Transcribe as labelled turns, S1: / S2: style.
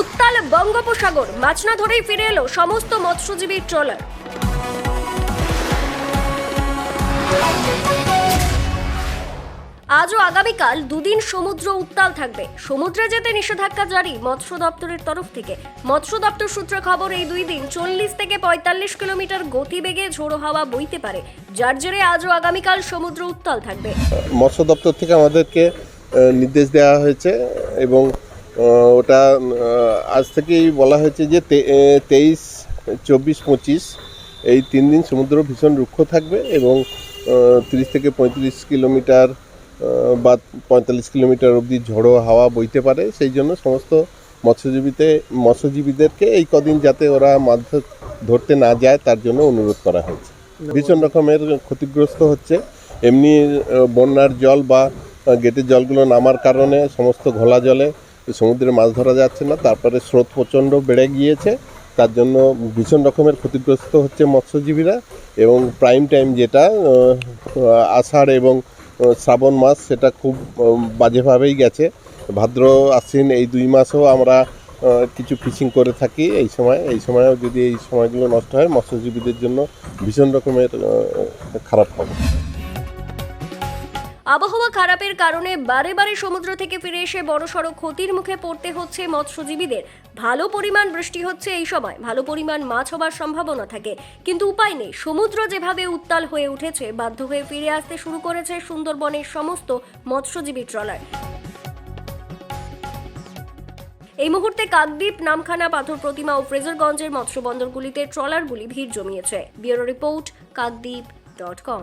S1: উত্তাল বঙ্গোপসাগর। মাছ না ধরেই ফিরে এলো সমস্ত মৎস্যজীবীর ট্রলার। আজ ও আগামীকাল দুদিন সমুদ্র উত্তাল থাকবে। সমুদ্রে যেতে নিষেধাজ্ঞা জারি মৎস্য দপ্তরের তরফ থেকে। মৎস্য দপ্তর সূত্রে খবর, এই দুই দিন চল্লিশ থেকে পঁয়তাল্লিশ কিলোমিটার গতিবেগে ঝোড়ো হাওয়া বইতে পারে, যার জেরে আজ ও আগামীকাল সমুদ্র উত্তাল থাকবে।
S2: মৎস্য দপ্তর থেকে আমাদেরকে নির্দেশ দেওয়া হয়েছে এবং ওটা আজ থেকেই বলা হয়েছে যে তেইশ, চব্বিশ, পঁচিশ, এই তিন দিন সমুদ্র ভীষণ রুক্ষ থাকবে এবং তিরিশ থেকে পঁয়ত্রিশ কিলোমিটার বা পঁয়তাল্লিশ কিলোমিটার অবধি ঝড়ো হাওয়া বইতে পারে। সেই জন্য সমস্ত মৎস্যজীবীতে, মৎস্যজীবীদেরকে এই কদিন যাতে ওরা মাছ ধর- ধরতে না যায়, তার জন্য অনুরোধ করা হয়েছে। ভীষণ রকমের ক্ষতিগ্রস্ত হচ্ছে। এমনি বন্যার জল বা গেটের জলগুলো নামার কারণে সমস্ত ঘোলা জলে সমুদ্রে মাছ ধরা যাচ্ছে না, তারপরে স্রোত প্রচণ্ড বেড়ে গিয়েছে, তার জন্য ভীষণ রকমের ক্ষতিগ্রস্ত হচ্ছে মৎস্যজীবীরা এবং প্রাইম টাইম যেটা আষাঢ় এবং শ্রাবণ মাস সেটা খুব বাজেভাবেই গেছে। ভাদ্র আশ্বিন এই দুই মাসেও আমরা কিছু ফিশিং করে থাকি এই সময়। এই সময়ও যদি এই সময়গুলো নষ্ট হয়, মৎস্যজীবীদের জন্য ভীষণ রকমের খারাপ হবে
S1: আবহাওয়া খারাপের কারণে বারে বারে সমুদ্র থেকে ফিরে এসে বড়সড় ক্ষতির মুখে পড়তে হচ্ছে মৎস্যজীবীদের। ভালো পরিমাণ বৃষ্টি হচ্ছে এই সময়, ভালো পরিমাণ মাছ হবার সম্ভাবনা থাকে। কিন্তু উপায় নেই, সমুদ্র যেভাবে উত্তাল হয়ে উঠেছে, বাধ্য হয়ে ফিরে আসতে শুরু করেছে সুন্দরবনের সমস্ত মৎস্যজীবী ট্রলার। এই মুহূর্তে কাকদ্বীপ, নামখানা, পাথর প্রতিমা ও ফ্রেজারগঞ্জের মৎস্য বন্দরগুলিতে ট্রলারগুলি ভিড় জমিয়েছে। Bureau report, Kakdwip dot com.